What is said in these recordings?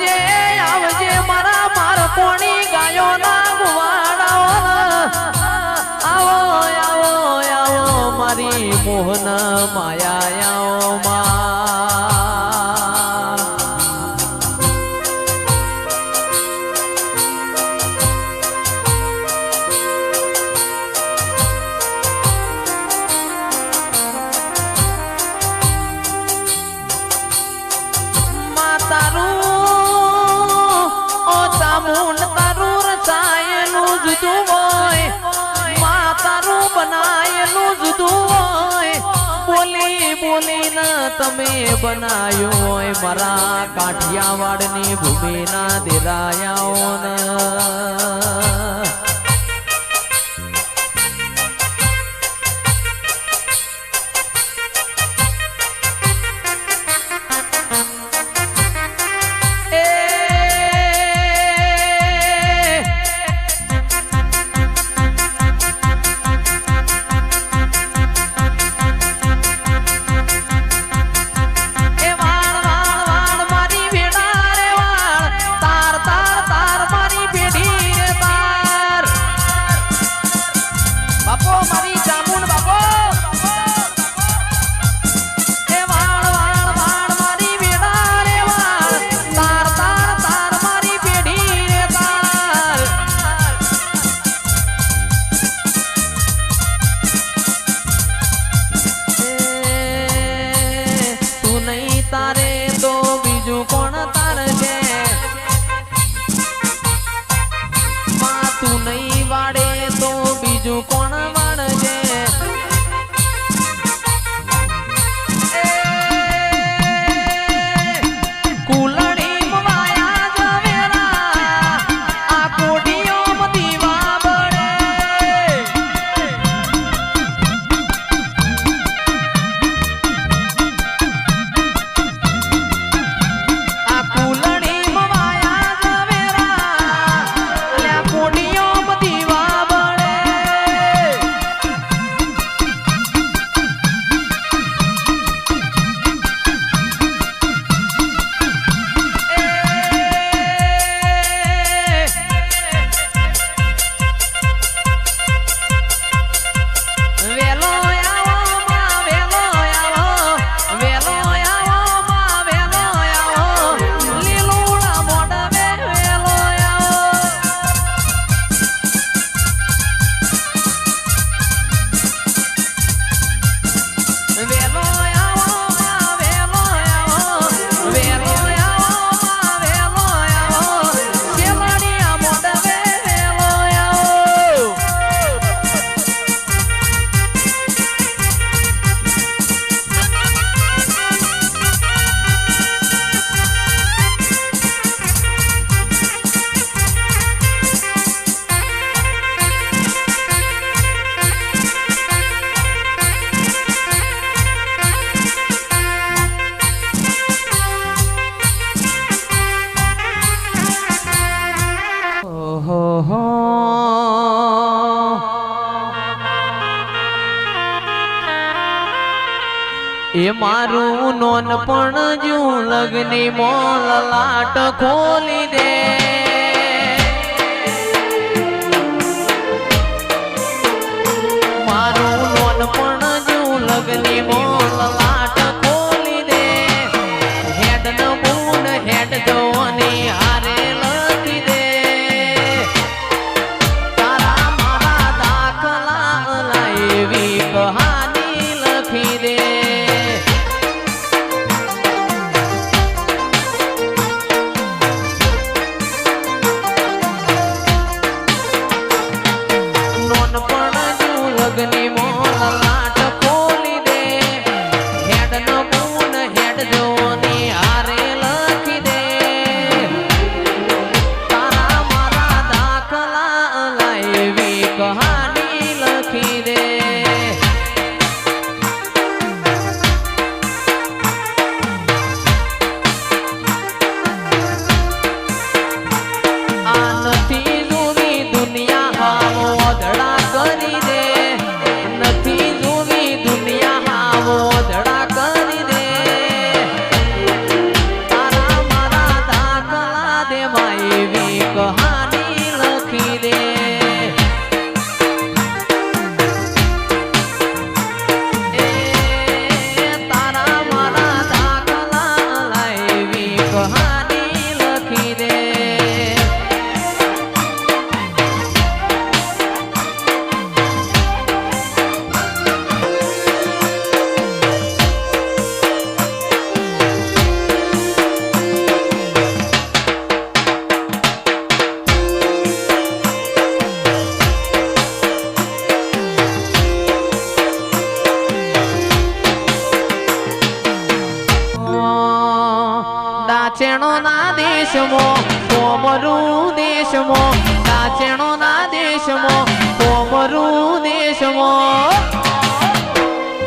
આવજે આવજે, મારા, માર કોણી ગાયો ના ગુવાડાઓ. આવો આવો આવો, મારી મોહન માયા આવો મા. બોલીના તમે બનાયો હોય મારા કાઠિયાવાડની ભૂમિના દિરાયાઓના પણજુ લગની મોલ લાટ ખોલી દે. મારું મન પણ કોમરું દેશમો નાચેણો ના દેશમો, કોમરું દેશમો.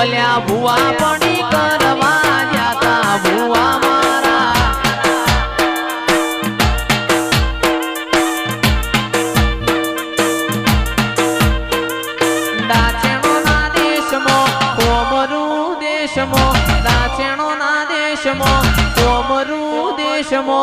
અલ્યા ભુવા પડી કરવા જાતા ભુવા મારા. નાચેણો ના દેશમો, કોમરું દેશમો નાચેણો ના દેશમો, કોમરું દેશમો.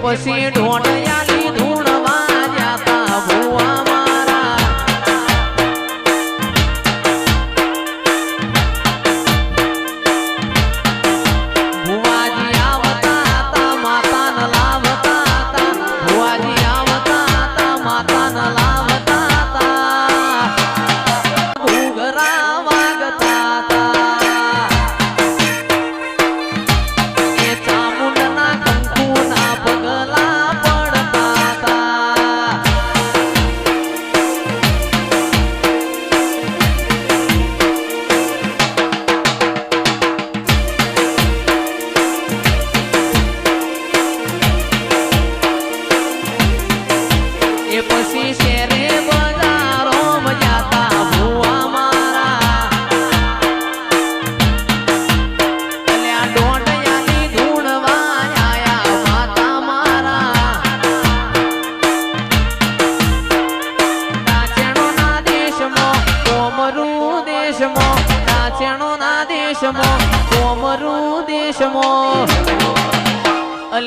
પછી ઢોણિયાની ધૂણવા જતા ભુવા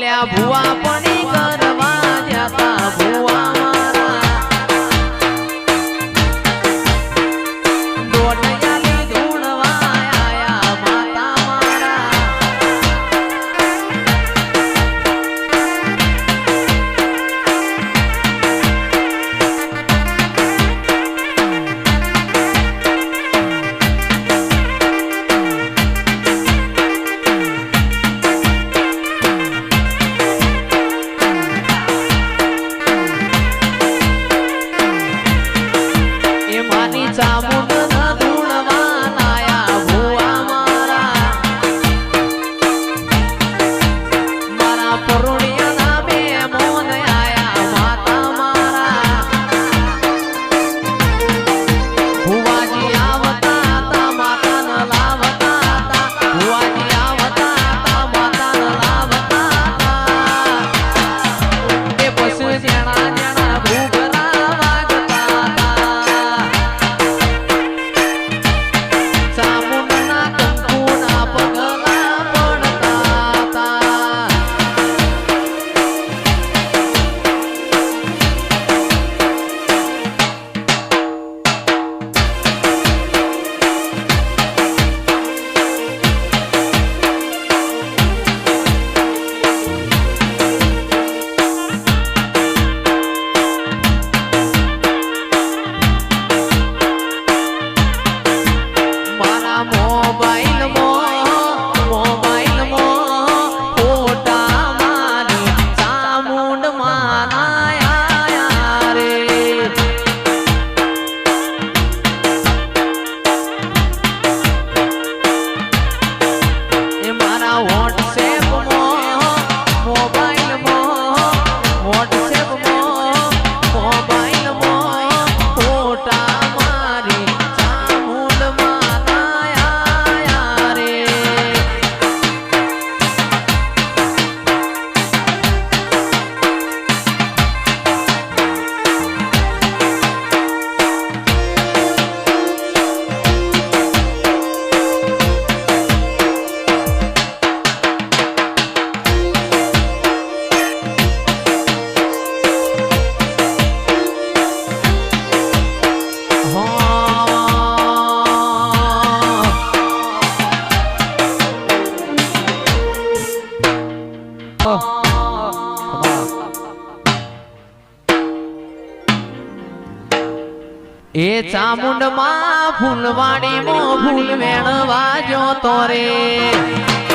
ભૂવા પણ ચામુંડમાં ફૂલવાડીમાં ફૂલ વેણવા જોતો રે.